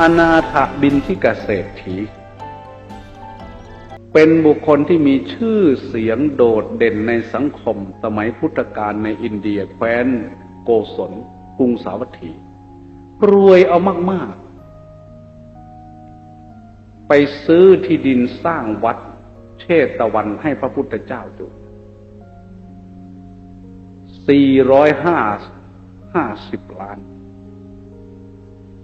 อนาถบินที่เกษตรถีเป็นบุคคลที่มีชื่อเสียงโดดเด่นในสังคมสมัยพุทธกาลในอินเดียแคว้นโกศลกรุงสาวัตถี รวยเอามาก ๆ ไปซื้อที่ดินสร้างวัดเชตวันให้พระพุทธเจ้าอยู่450ล้าน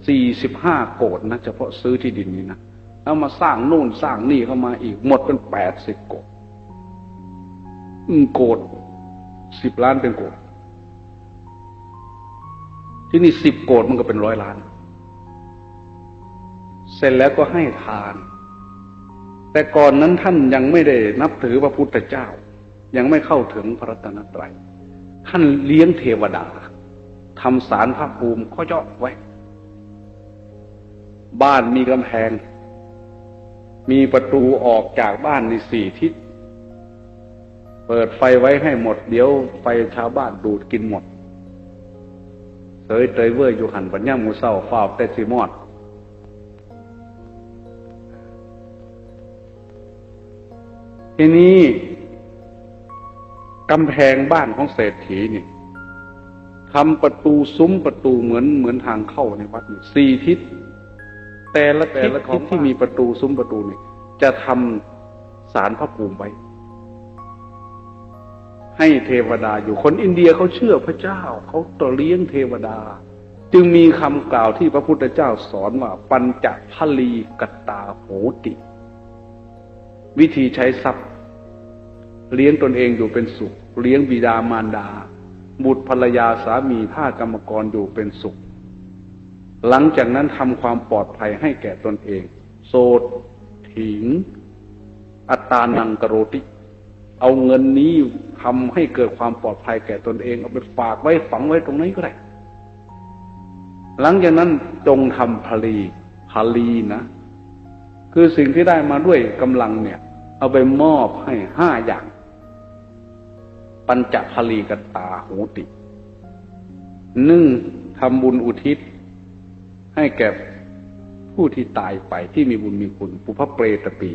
สี่สิบห้าโกดนะเฉพาะซื้อที่ดินนี้นะแล้วมาสร้างโน่นสร้างนี่เข้ามาอีกหมดเป็นแปดสิบโกดอืมโกดสิบล้านเป็นโกดที่นี่สิบโกดมันก็เป็นร้อยล้าน เสร็จแล้วก็ให้ทาน แต่ก่อนนั้นท่านยังไม่ได้นับถือพระพุทธเจ้า ยังไม่เข้าถึงพระรัตนตรัย ท่านเลี้ยงเทวดาทำสารพระภูมิข้อยอดไว้ บ้านมีกำแพง มีประตูออกจากบ้านในสี่ทิศ เปิดไฟไว้ให้หมด เดี๋ยวไฟชาวบ้านดูดกินหมดเสยเตยเวอร์อยู่หันปัญญามูเศร้าฝ้าวแต่สีมอด ทีนี้กำแพงบ้านของเศรษฐีนี่ทำประตูซุ้มประตูเหมือนเหมือนทางเข้าในวัดนี่สี่ทิศ แต่ละทิศทิศที่มีประตูซุ้มประตูนี่จะทำสารพระภูมิไว้ ให้เทวดาอยู่คนอินเดียเขาเชื่อพระเจ้าเขาต่อเลี้ยงเทวดา จึงมีคำกล่าวที่พระพุทธเจ้าสอนว่า ปัญจพลีกตาโหติ วิธีใช้ทรัพย์ เลี้ยงตนเองอยู่เป็นสุข เลี้ยงบิดามารดา บุตรภรรยาสามีท่ากรรมกรอยู่เป็นสุข หลังจากนั้นทำความปลอดภัยให้แก่ตนเอง โสดถิง อัตานังกโรติ เอาเงินนี้ทำให้เกิดความปลอดภัยแก่ตนเอง เอาไปฝากไว้ฝังไว้ตรงไหนก็ได้ หลังจากนั้นจงทำพลีพลีนะ คือสิ่งที่ได้มาด้วยกำลังเนี่ย เอาไปมอบให้ห้าอย่าง ปัญจพลีกตาหูติหนึ่งทำบุญอุทิศ ให้แก่ผู้ที่ตายไปที่มีบุญมีคุณ ปุพเปรตปี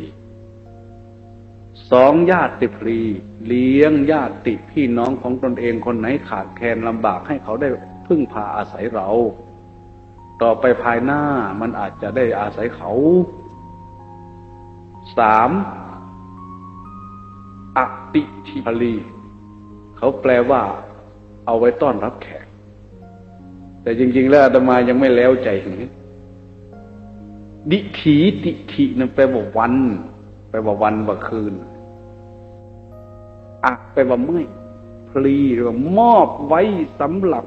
สองญาติพรีเลี้ยงญาติพี่น้องของตนเองคนไหนขาดแคลนลำบากให้เขาได้พึ่งพาอาศัยเรา ต่อไปภายหน้ามันอาจจะได้อาศัยเขาสามอติทิพลี เขาแปลว่า เอาไว้ต้อนรับแขก แต่จริง ๆ แล้วอาตมายังไม่แล้วใจถึงดิถีติถินั่นแปลว่าวัน แปลว่าวันว่าคืนอักแปลว่าเมื่อยพลีหรือว่ามอบไว้สำหรับ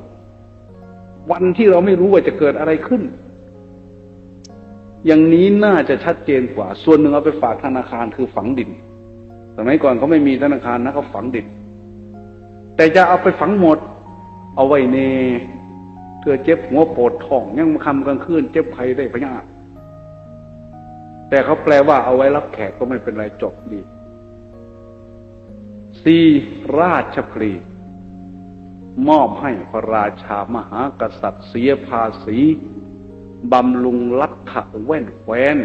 วันที่เราไม่รู้ว่าจะเกิดอะไรขึ้น อย่างนี้น่าจะชัดเจนกว่า ส่วนหนึ่งเอาไปฝากธนาคารคือฝังดินสมัยก่อนเขาไม่มีธนาคารนะเขาฝังดินแต่จะเอาไปฝังหมด เอาไว้เน เพื่เจ็บหัวปวดท้องยังมาคำกลางคืนเจ็บใครได้พะยาแต่เขาแปลว่าเอาไว้รับแขกก็ไม่เป็นไรจบดีสีราชพลีมอบให้พระราชามหากษัตริย์เสียภาษีบำรุงรัฐแว่นแคว้น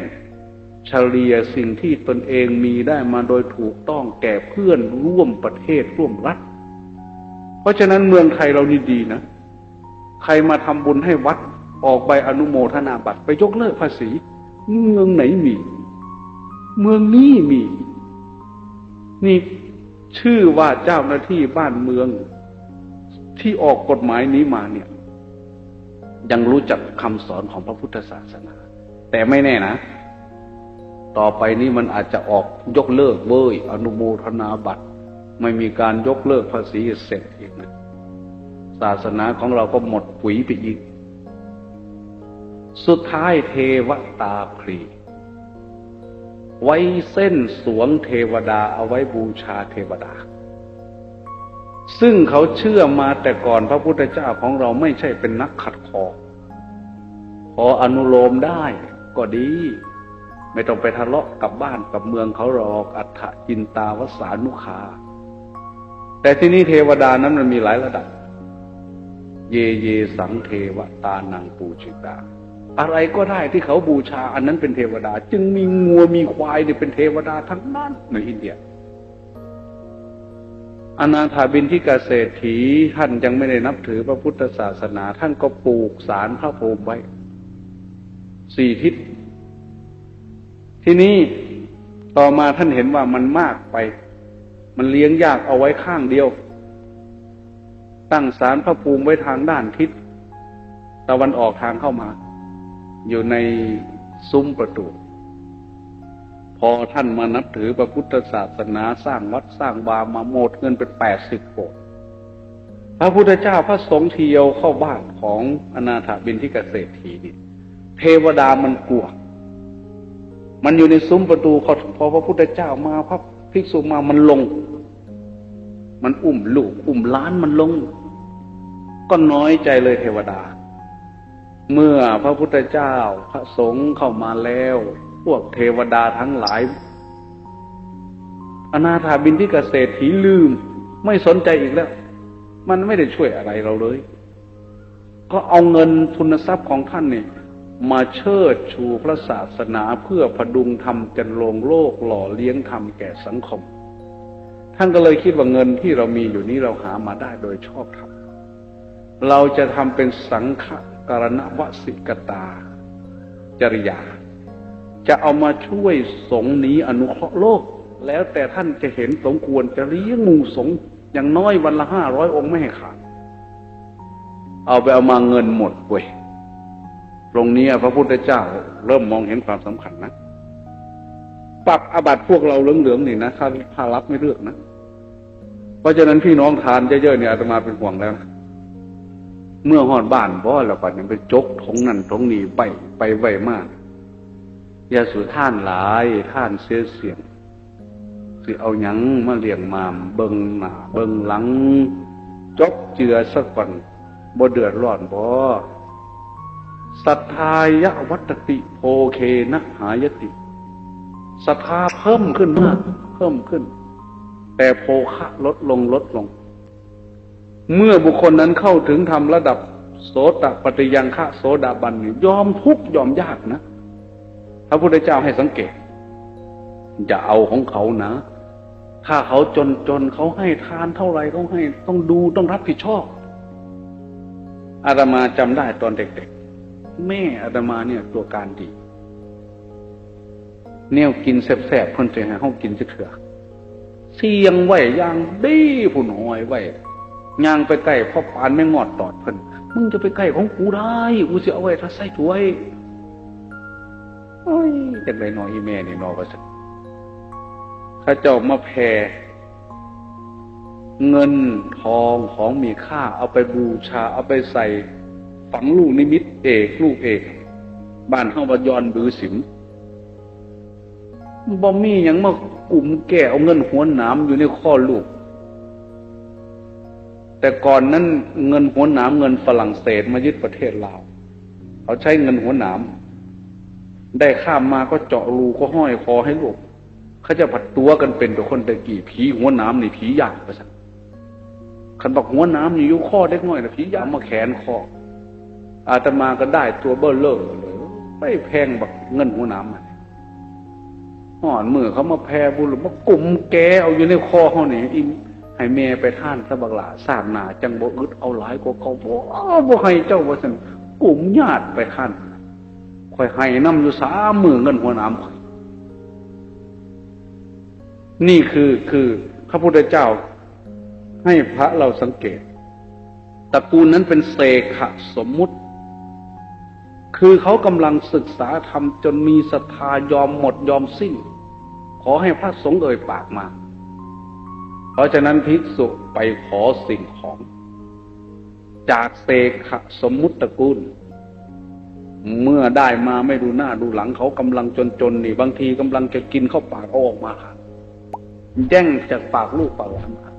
เฉลี่ยสิ่งที่ตนเองมีได้มาโดยถูกต้องแก่เพื่อนร่วมประเทศร่วมรัฐ เพราะฉะนั้นเมืองไทยเรานี่ดีนะ ใครมาทำบุญให้วัดออกใบอนุโมทนาบัตรไปยกเลิกภาษี เมืองไหนมี เมืองนี้มี นี่ชื่อว่าเจ้าหน้าที่บ้านเมือง ที่ออกกฎหมายนี้มาเนี่ย ยังรู้จักคำสอนของพระพุทธศาสนา แต่ไม่แน่นะ ต่อไปนี้มันอาจจะออกยกเลิกเว้ยอนุโมทนาบัตร ไม่มีการยกเลิกภาษีเสร็จอีกนะ ศาสนาของเราก็หมดปุ๋ยไปอีก สุดท้ายเทวตาพรี ไว้เส้นสวงเทวดาเอาไว้บูชาเทวดา ซึ่งเขาเชื่อมาแต่ก่อนพระพุทธเจ้าของเราไม่ใช่เป็นนักขัดคอ พออนุโลมได้ก็ดี ไม่ต้องไปทะเลาะกับบ้านกับเมืองเขาหรอกอัฏฐจินตาวสานุคาแต่ที่นี่เทวดานั้นมันมีหลายระดับ เยเยสังเทวตานังปูชิตา อะไรก็ได้ที่เขาบูชาอันนั้นเป็นเทวดา จึงมีงัวมีควายเนี่ยเป็นเทวดาทั้งนั้นในอินเดียอนาถาบินที่เกษตรถีท่านยังไม่ได้นับถือพระพุทธศาสนา ท่านก็ปลูกสารพระพรหมไว้สี่ทิศ ที่นี้ต่อมาท่านเห็นว่ามันมากไป มันเลี้ยงยากเอาไว้ข้างเดียว ตั้งสารพระภูมิไว้ทางด้านทิศตะวันออกทางเข้ามา อยู่ในซุ้มประตูพอท่านมานับถือพระพุทธศาสนาสร้างวัดสร้างบามาหมดเงินเป็นแปดสิบโกดพระพุทธเจ้าพระสงฆ์เที่ยวเข้าบ้านของอนาถบินที่เกษตรทีนี่เทวดามันกลัว มันอยู่ในซุ้มประตูพอพระพุทธเจ้ามาพระภิกษุมามันลง มันอุ้มลูก อุ้มล้านมันลง ก็น้อยใจเลยเทวดา เมื่อพระพุทธเจ้าพระสงฆ์เข้ามาแล้ว พวกเทวดาทั้งหลาย อนาถาบินที่เกษตรถีลืม ไม่สนใจอีกแล้ว มันไม่ได้ช่วยอะไรเราเลย ก็เอาเงินทุนทรัพย์ของท่านเนี่ยมาเชิดชูพระศาสนาเพื่อพดุงธรรมจันโรงโลกหล่อเลี้ยงธรรมแก่สังคม ท่านก็เลยคิดว่าเงินที่เรามีอยู่นี้เราหามาได้โดยชอบธรรม เราจะทำเป็นสังฆการณวสิกตา จริยา จะเอามาช่วยสงนี้อนุเคราะห์โลก แล้วแต่ท่านจะเห็นสมควรจะเลี้ยงมูสงอย่างน้อยวันละห้าร้อยองค์ไม่ให้ขาดเอาไปเอามาเงินหมดเว้ยตรงนี้พระพุทธเจ้าเริ่มมองเห็นความสำคัญนะปรับอาบัติพวกเราเหลืองๆนี่นะถ้าพารับไม่เลือกนะ เพราะฉะนั้นพี่น้องทานเยอะๆเนี่ยอาตมาเป็นห่วงแล้วนะ เมื่อหอดบ้านบ่แล้วก็ยังไปจกทงนั่นทงนี้ไปไปไวมากยาสูท่านหลายท่านเสียเสียงสิเอาหยังมาเลี้ยงมามเบิงหนาเบิงหลัง จกเจือสักก่อนบ่เดือดร้อนบ่สัทธายะวัตติโพเคนะหายติศรัทธาเพิ่มขึ้นมาก เพิ่มขึ้น แต่โภคะลดลงลดลง เมื่อบุคคลนั้นเข้าถึงทำระดับโสตปฏิยังฆะโสดาบันนี่ยอมทุกข์ยอมยากนะพระพุทธเจ้าให้สังเกตจะเอาของเขานะ ถ้าเขาจนจนเขาให้ทานเท่าไรเขาให้ต้องดูต้องรับผิดชอบ อาตมาจำได้ตอนเด็กๆ แม่อาตมาเนี่ยตัวการดี เนี่ยกินแสบๆเพิ่นจะห้เขากินจะเถื่อเสียงไหวย่างดีผุนหอยไหว ย่างไปใกล้พ่อปานไม่งอดตอดเพิ่นมึงจะไปใกล้ของกูได้กูจะเอาไว้ถ้าใส่ถ้วยโอ้ยจากไรหนออีแม่นี่นอว่าสักข้าเจ้ามาแผ่เงินทองของมีค่า เอาไปบูชา เอาไปใส่ ฝังลูกนิมิตเอกลูกเอกบ้านเฮาบยอนบือสิมบ่มีหยังมากลุ่มแก่เอาเงินหัวหนามอยู่ในข้อลูก แต่ก่อนนั้นเงินหัวหนามเงินฝรั่งเศสมายึดประเทศลาวเขาใช้เงินหัวหนามได้ข้ามมาก็เจาะรูก็ห้อยคอให้ลูกเขาจะผัดตัวกันเป็นตัวคนตะกี้ผีหัวหนามนี่ผียากประสันคันบอกหัวหนามอยู่ข้อเด็กน้อยนะผียากมาแขนคออาตมาก็ได้ตัวเบอร์เลอร์เลย ไม่แพงบักเงินหัวหนามมันห่อนมือเขามาแพ้บุรุษมากลุ่มแกเอาอยู่ในคอเขาเนี่ยอิ ให้แม่ไปท่านสะบักหลาสาดหนาจังบ่อึดเอาหลายกว่าเขาบ่อ้าวบ่ให้เจ้าว่สันกลุ่มญาติไปท่านคอยให้น้ำอยู่สามมือเงินหัวหนามข่อยนี่คือคือพระพุทธเจ้าให้พระเราสังเกตตระกูลนั้นเป็นเสขะสมมุติ คือเขากำลังศึกษาธรรมจนมีศรัทธายอมหมดยอมสิ้น ขอให้พระสงฆ์เอ่ยปากมา ราะฉะนั้นภิกษุไปขอสิ่งของ จากเสขะสมมุติตระกูล เมื่อได้มาไม่ดูหน้าดูหลังเขากำลังจนๆนี่ บางทีกำลังจะกินเข้าปากเอาออกมาค่ะแย่งจากปากลูกปากหลานมา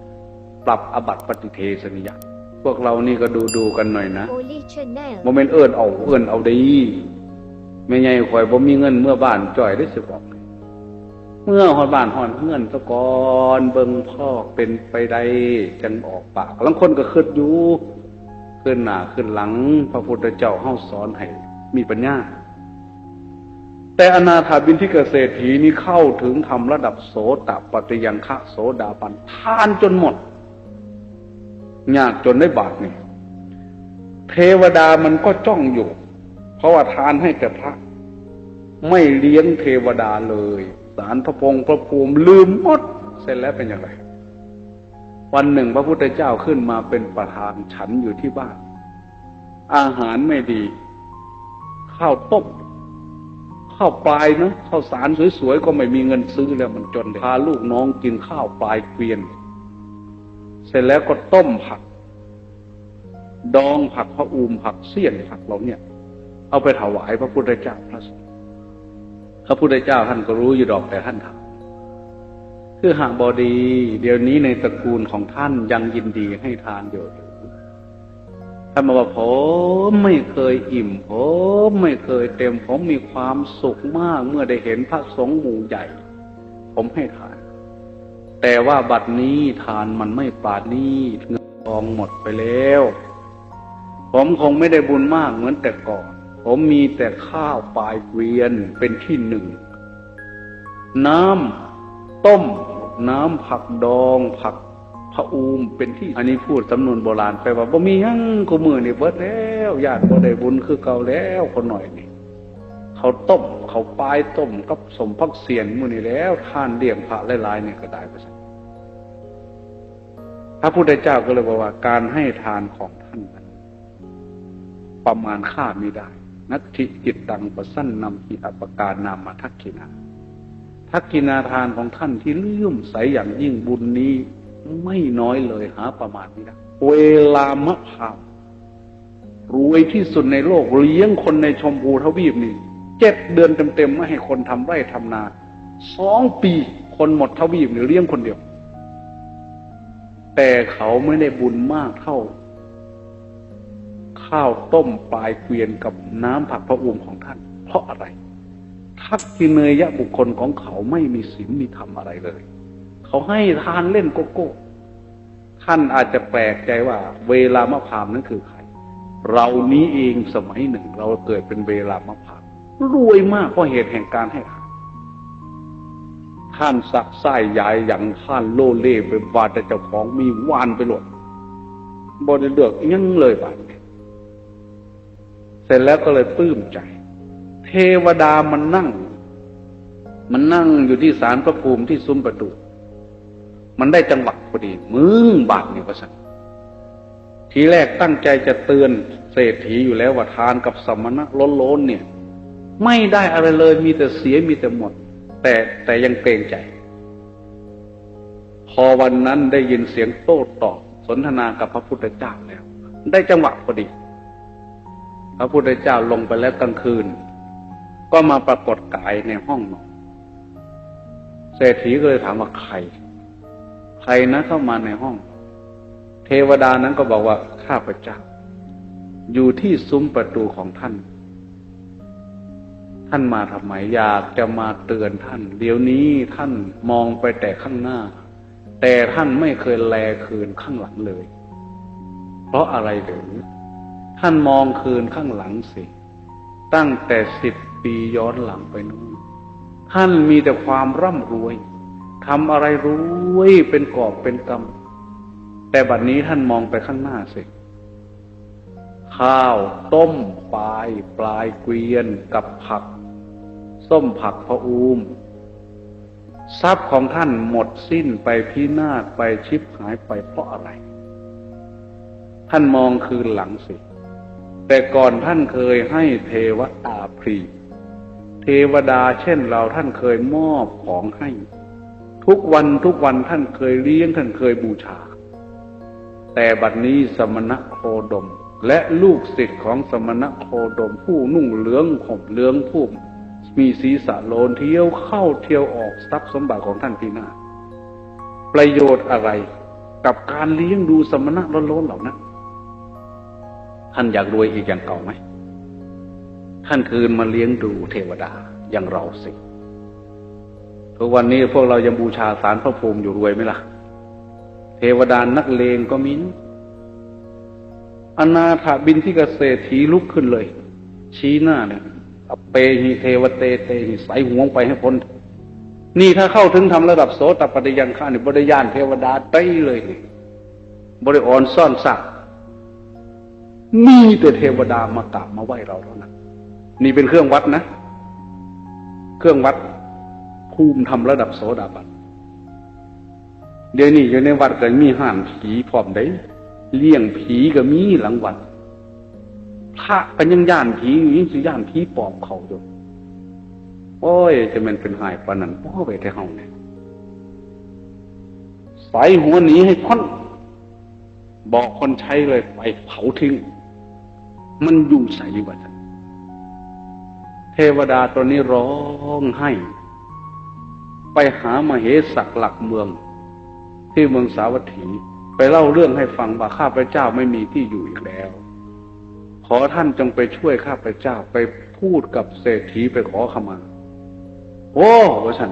ปรับอบัติปฏิเทสนิยะพวกเรานี่ก็ดูดูๆกันหน่อยนะ Holy Channel โมเมนต์เอิญเอาเอิญเอาดีไม่ไงข่อยบ่มีเงินเมื่อบ้านจ่อยได้สิบอก เมื่อหอดบ้านหอดเงินตะกอนเบิงพ่อเป็นไปได้จังออกปากบางคนก็คิดอยู่ขึ้นหน้าขึ้นหลัง พระพุทธเจ้าเฮาสอนให้มีปัญญา แต่อนาถาบินที่เกษตรถีนี้เข้าถึงทำระดับโสตปฏิยังคะโสดาบันทานจนหมดยากจนได้บาทนี่เทวดามันก็จ้องอยู่ เพราะว่าทานให้แก่พระ ไม่เลี้ยงเทวดาเลย สารพระพงพระภูมิลืมหมด เสร็จแล้วเป็นอย่างไร วันหนึ่งพระพุทธเจ้าขึ้นมาเป็นประธานฉันอยู่ที่บ้าน อาหารไม่ดี ข้าวต้มข้าวปลายเนาะข้าวสารสวยๆก็ไม่มีเงินซื้อแล้วมันจนเลยพาลูกน้องกินข้าวปลายเกวียน เสร็จแล้วก็ต้มผัก ดองผักพระอูมผักเสี้ยนผักเราเนี่ย เอาไปถวายพระพุทธเจ้าพระสงฆ์ ระพุทธเจ้าท่านก็รู้อยู่ดอกแต่ท่านทำคือหากบอดี เดี๋ยวนี้ในตระกูลของท่านยังยินดีให้ทานอยู่ท่านบอกว่าผมไม่เคยอิ่มผมไม่เคยเต็มผมมีความสุขมากเมื่อได้เห็นพระสงฆ์หมู่ใหญ่ ผมให้ทาน แต่ว่าบัดนี้ทานมันไม่ปราณีตเงินทองหมดไปแล้ว ผมคงไม่ได้บุญมากเหมือนแต่ก่อน ผมมีแต่ข้าวปลายเกวียนเป็นที่หนึ่ง น้ำต้ม น้ำผักดองผักพระอูมเป็นที่ อันนี้พูดสำนวนโบราณไปว่าบ่มีหยังกูมือนี่เบิดแล้วญาติบ่ได้บุญคือเก่าแล้วคนหน่อยนี่เขาต้มเขาปลายต้มกับสมพักเสียนมือนี่แล้วท่านเลี้ยงพระหลายๆเนี่ยก็ได้ไปสักพระพุทธเจ้าก็เลยบอกว่า การให้ทานของท่านนั้นประมาณค่าไม่ได้ นัตถิจิตตังประสั้นนำที่อปการนามาทักขินาทักกินาทานของท่านที่เลื่อมใสอย่างยิ่งบุญนี้ ไม่น้อยเลยหาประมาณไม่ได้เวลามะพร้าวรวยที่สุดในโลกเลี้ยงคนในชมพูทวีปนี่เจ็ดเดือนเต็มๆไม่ให้คนทำไร่ทำนาสองปีคนหมดทวีปนี่เลี้ยงคนเดียว แต่เขาไม่ได้บุญมากเท่า ข้าวต้มปลายเกวียนกับน้ำผักพระอูมของท่าน เพราะอะไรทักกิเนยยะบุคคลของเขาไม่มีศีลมีธรรมอะไรเลย เขาให้ทานเล่นโกโก้ ท่านอาจจะแปลกใจว่า เวลามะพร้าวนั้นคือใคร เรานี้เองสมัยหนึ่ง เราเกิดเป็นเวลามะพร้าวรวยมากเพราะเหตุแห่งการให้ทานท่านสักไส้ยายอย่างท่านโลเล่ไปวาแต่เจ้าของมีวานไปหลดบริเลือกยังเลยบาดนี้เส ร็จแล้วก็เลยปลื้มใจ เทวดามันนั่ง มันนั่งอยู่ที่ศาลพระภูมิที่ซุ้มประตู มันได้จังหวะพอดี มึงบาปนี่วะสันทีแรกตั้งใจจะเตือนเศรษฐีอยู่แล้วว่าทานกับสมณะล้นล้นๆเนี่ย ไม่ได้อะไรเลยมีแต่เสียมีแต่หมด แต่แต่ยังเกรงใจ พอวันนั้นได้ยินเสียงโต้ตอบสนทนากับพระพุทธเจ้าแล้ว ได้จังหวะพอดี ระพุทธเจ้าลงไปแล้วกลางคืน ก็มาปรากฏกายในห้องนอนเศรษฐีก็เลยถามว่าใคร ใครนะเข้ามาในห้อง เทวดานั้นก็บอกว่าข้าพเจ้า อยู่ที่ซุ้มประตูของท่าน ท่านมาทำไมอยากจะมาเตือนท่าน เดี๋ยวนี้ท่านมองไปแต่ข้างหน้า แต่ท่านไม่เคยแลคืนข้างหลังเลย เพราะอะไรหรือ ท่านมองคืนข้างหลังสิ ตั้งแต่สิบปีย้อนหลังไปนู้น ท่านมีแต่ความร่ำรวยทำอะไรรวยเป็นกอบเป็นกำแต่บัดนี้ท่านมองไปข้างหน้าสิข้าว ต้มปลาย ปลายเกวียนกับผัก ส้มผักพระอูม ทรัพย์ของท่านหมดสิ้นไปพินาศไปชิบหายไปเพราะอะไร ท่านมองคืนหลังสิ แต่ก่อนท่านเคยให้เทวตาพรี เทวดาเช่นเราท่านเคยมอบของให้ ทุกวันทุกวันท่านเคยเลี้ยงท่านเคยบูชา แต่บัดนี้สมณะโคดม และลูกศิษย์ของสมณะโคดมผู้นุ่งเหลืองห่มเหลืองผู้มีศีรษะโลนเที่ยวเข้าเที่ยวออกทรัพย์สมบัติของท่านพีนาประโยชน์อะไรกับการเลี้ยงดูสมณะล้นๆเหล่านั้น ท่านอยากรวยอีกอย่างเก่าไหม ท่านคืนมาเลี้ยงดูเทวดาอย่างเราสิทุกวันนี้พวกเรายังบูชาสารพระภูมิอยู่รวยไหมล่ะ เทวดานักเลงก็มินอนาถาบินที่เกษตรถีลุกขึ้นเลย ชี้หน้าเนี่ยอเปหิเทวเตเตหิใสห่วงไปให้พ้น นี่ถ้าเข้าถึงทำระดับโสตปฏิยังฆานี่บริยานเทวดาได้เลยนี่บริอ่อนซ่อนสัก มีแต่เทวดามากราบมาไหว้เราเท่านั้นนี่เป็นเครื่องวัดนะ เครื่องวัดภูมิทำรมระดับโสดาบันเดี๋ยวนี้อยู่ในวัดก็มีห่านผีพร้อมได้เลี้ยงผีก็มีหลังวัดพระก็ยังย่านผีอยู่ยิ่งสิย่านผีปอบเขาอยู่โอ้ย จะมันเป็นหายปานั้นพ่อไปแต่เฮาเนี่ยใส่หัวหนีให้พ้นบอกคนใช้เลยไปเผาทิ้ง มันอยู่ใส่บัดเทวดาตัวนี้ร้องให้ ไปหามาเหสักหลักเมือง ที่เมืองสาวัตถี ไปเล่าเรื่องให้ฟังว่าข้าพเจ้าไม่มีที่อยู่อีกแล้ว ขอท่านจงไปช่วยข้าพเจ้าไปพูดกับเศรษฐีไปขอขมา โอ้ว่าฉัน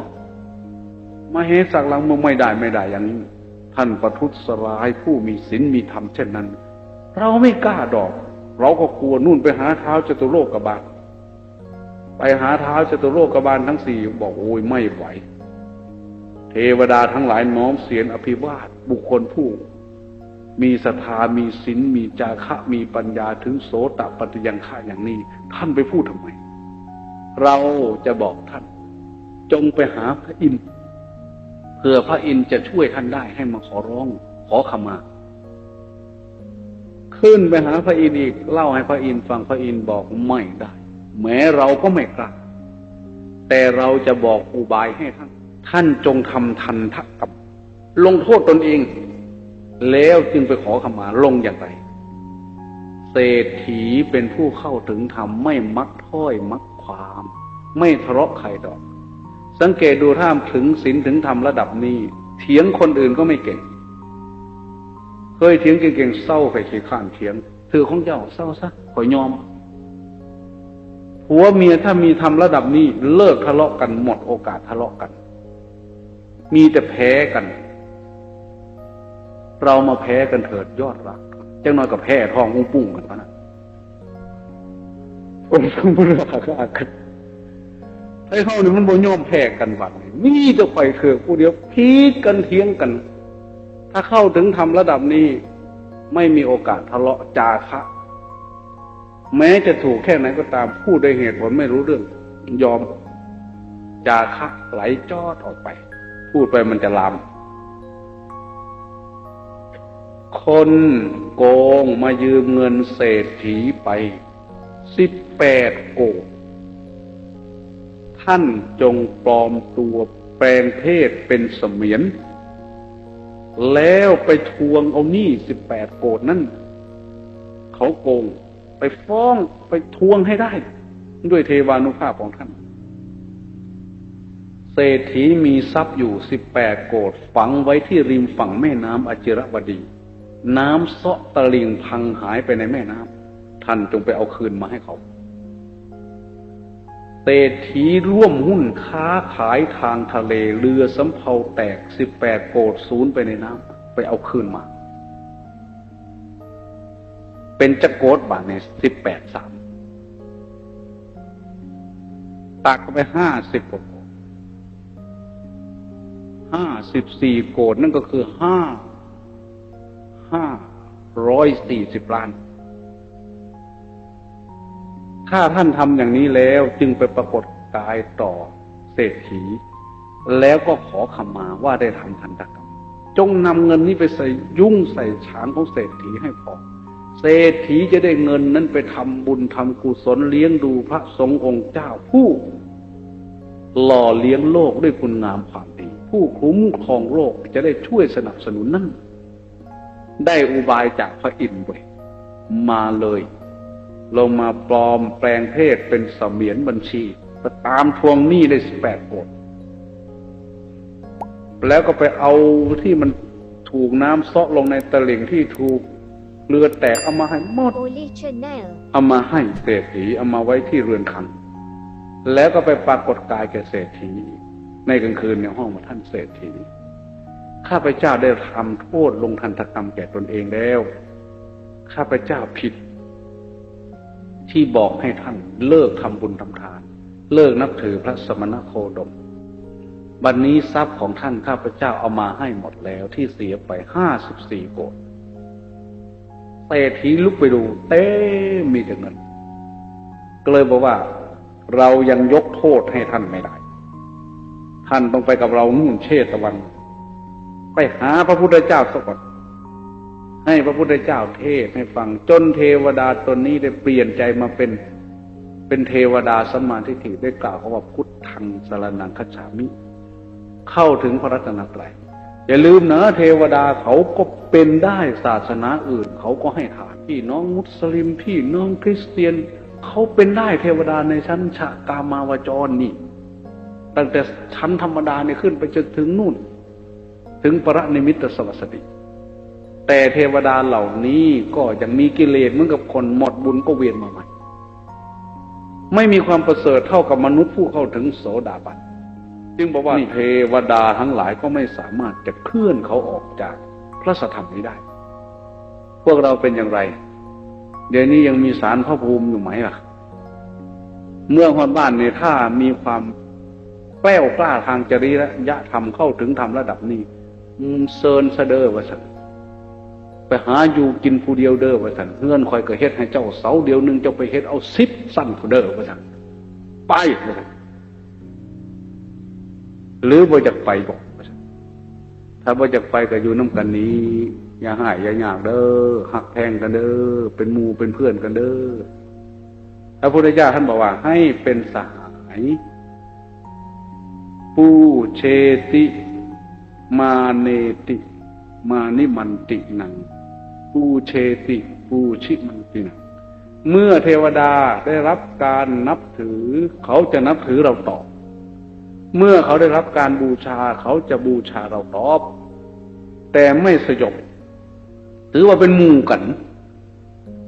มาเหสักหลังเมืองไม่ได้ไม่ได้อย่างนี้ท่านประทุษร้ายผู้มีศีลมีธรรมเช่นนั้น เราไม่กล้าดอก เราก็กลัวนู่นไปหาเท้าจตุโลกกบาลไปหาเท้าจตุโลกกบาลทั้งสี่บอกโอ้ยไม่ไหว เทวดาทั้งหลายน้อมเสียงอภิวาทบุคคลผู้ มีศรัทธามีศีลมีจาคะมีปัญญาถึงโสตปฏิยังฆะอย่างนี้ ท่านไปพูดทำไม เราจะบอกท่าน จงไปหาพระอินทร์เพื่อพระอินทร์จะช่วยท่านได้ให้มาขอร้องขอขมา ขึ้นไปหาพระอินทร์อีกเล่าให้พระอินทร์ฟังพระอินทร์บอกไม่ได้ แม้เราก็ไม่กล้าแต่เราจะบอกอุบายให้ท่าน ท่านจงทำทันทักกับ ลงโทษตนเอง แล้วจึงไปขอขมาลงอย่างไรเศรษฐีเป็นผู้เข้าถึงธรรมไม่มักถ้อยมักความ ไม่ทะเลาะใครดอก สังเกตดูถ้ามถึงศีลถึงธรรมระดับนี้ เถียงคนอื่นก็ไม่เก่ง เคยเถียงเก่งๆเศร้าใครขี้ข้านเถียงถือของเจ้าเศร้าซะขอยยอมผัวเมียถ้ามีทำระดับนี้เลิกทะเลาะกันหมดโอกาสทะเลาะกัน มีแต่แพ้กัน เรามาแพ้กันเถิดยอดรักจังน้อยกับแพ้ทองอุ้งปุ้งกันวะนะองค์สมบูรณ์รักกันไอ้เขานี่มันบ่ยอมแพ้กันบัดนี้มีจะไฟเถือผู้เดียวพีดกันเทียงกัน ถ้าเข้าถึงทำระดับนี้ ไม่มีโอกาสทะเลาะจาคะ แม้จะถูกแค่ไหนก็ตามพูดด้วยเหตุผลไม่รู้เรื่อง ยอมจาคะไหลจอดออกไป พูดไปมันจะลามคนโกงมายืมเงินเศรษฐีไปสิบแปดโกดท่านจงปลอมตัวแปลงเพศเป็นเสมียน แล้วไปทวงเอาหนี้สิบแปดโกดนั่นเขาโกง ไปฟ้องไปทวงให้ได้ ด้วยเทวานุภาพของท่านเศรษฐีมีทรัพย์อยู่สิบแปดโกดฝังไว้ที่ริมฝั่งแม่น้ำอจิรบดี น้ำเซาะตะลิงพังหายไปในแม่น้ำท่านจงไปเอาคืนมาให้เขา เศรษฐีร่วมหุ้นค้าขายทางทะเล เรือสำเภาแตกสิบแปดโกดศูนย์ไปในน้ำไปเอาคืนมา เป็นจะโกดบาทในสิบแปดสามตักไปห้าสิบกว่าโกดห้าสิบสี่โกดนั่นก็คือห้าห้าร้อยสี่สิบล้าน ถ้าท่านทำอย่างนี้แล้วจึงไปปรากฏกายต่อเศรษฐี แล้วก็ขอขมาว่าได้ทำทันตกรรม จงนำเงินนี้ไปใส่ยุ่งใส่ฉางของเศรษฐีให้พอเศรษฐีจะได้เงินนั้นไปทำบุญทำกุศลเลี้ยงดูพระสงฆ์องค์เจ้าผู้ หล่อเลี้ยงโลกด้วยคุณงามความดี ผู้คุ้มครองโลกจะได้ช่วยสนับสนุนนั่นได้อุบายจากพระอินทร์ไปมาเลย ลงมาปลอมแปลงเพศเป็นเสมียนบัญชีก็ตามทวงหนี้ได้สิบแปดโกดแล้วก็ไปเอาที่มันถูกน้ำซาะลงในตลิ่งที่ถูกเรือแตกเอามาให้หมด Holy Channel เอามาให้เศรษฐีเอามาไว้ที่เรือนคันแล้วก็ไปปรากฏกายแก่เศรษฐีในกลางคืนในห้องมาท่านเศรษฐีข้าพเจ้าได้ทำโทษลงทันตกรรมแก่ตนเองแล้ว ข้าพเจ้าผิด ที่บอกให้ท่านเลิกทำบุญทำทาน เลิกนับถือพระสมณโคดม บัดนนี้ทรัพย์ของท่านข้าพเจ้าเอามาให้หมดแล้วที่เสียไปห้าสิบสี่โกดเศรษฐีลุกไปดูเต้มีแต่เงินก็เลยบอกว่า เรายังยกโทษให้ท่านไม่ได้ ท่านต้องไปกับเรานู่นเชตวัน ไปหาพระพุทธเจ้าสักก่อน ให้พระพุทธเจ้าเทศให้ฟังจนเทวดาตนนี้ได้เปลี่ยนใจมาเป็นเป็นเทวดาสมาทิฏฐิได้กล่าวเขาว่าพุทธังสรนังคัจฉามิ เข้าถึงพระรัตนตรัยอย่าลืมนะเทวดาเขาก็เป็นได้ศาสนาอื่น เขาก็ให้ทานพี่น้องมุสลิมพี่น้องคริสเตียน เขาเป็นได้เทวดาในชั้นชะกามาวจรนี่ ตั้งแต่ชั้นธรรมดาเนี่ยขึ้นไปจนถึงนู่น ถึงประนิมิตสวัสดิ แต่เทวดาเหล่านี้ก็ยังมีกิเลสเหมือนกับคนหมดบุญก็เวียนมาใหม่ไม่มีความประเสริฐเท่ากับมนุษย์ผู้เข้าถึงโสดาบันจึงบอกว่าเทวดาทั้งหลายก็ไม่สามารถจะเคลื่อนเขาออกจากพระสธรรมนี้ได้ พวกเราเป็นอย่างไร เดี๋ยวนี้ยังมีสารพระภูมิอยู่ไหมล่ะ เมื่อคนบ้านเนี่ยถ้ามีความแกล้วกล้าทางจริยธรรมเข้าถึงธรรมระดับนี้อืมเซินเสดอว่าสัน ไปหาอยู่กินผู้เดียวเด้อว่าสันเฮือนคอยก็เฮ็ดให้เจ้าเสาเดียวหนึ่งเจ้าไปเฮ็ดเอาสิบสั้นผู้เด้อว่าสันไปว่าสันหรือบ่จากไปบอกถ้าบ่จากไปก็อยู่น้ำกันนี้ อย่าหายอย่าอยากเด้อหักแพงกันเด้อเป็นมูเป็นเพื่อนกันเด้อพระพุทธเจ้าท่านบอกว่า ให้เป็นสหายปูเชติ มาเนติ มานิมันตินัง ปูเชติปูชิมันตินังเมื่อเทวดาได้รับการนับถือ เขาจะนับถือเราต่อเมื่อเขาได้รับการบูชาเขาจะบูชาเราตอบ แต่ไม่สยบถือว่าเป็นมู่กัน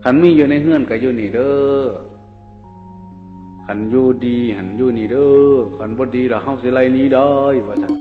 ขันมีอยู่ในเฮือนกับอยู่นี่เด้อขันอยู่ดีหันอยู่นี่เด้อขันบ่ดีแล้วเฮาสิไลนี้ได้ว่าซั่น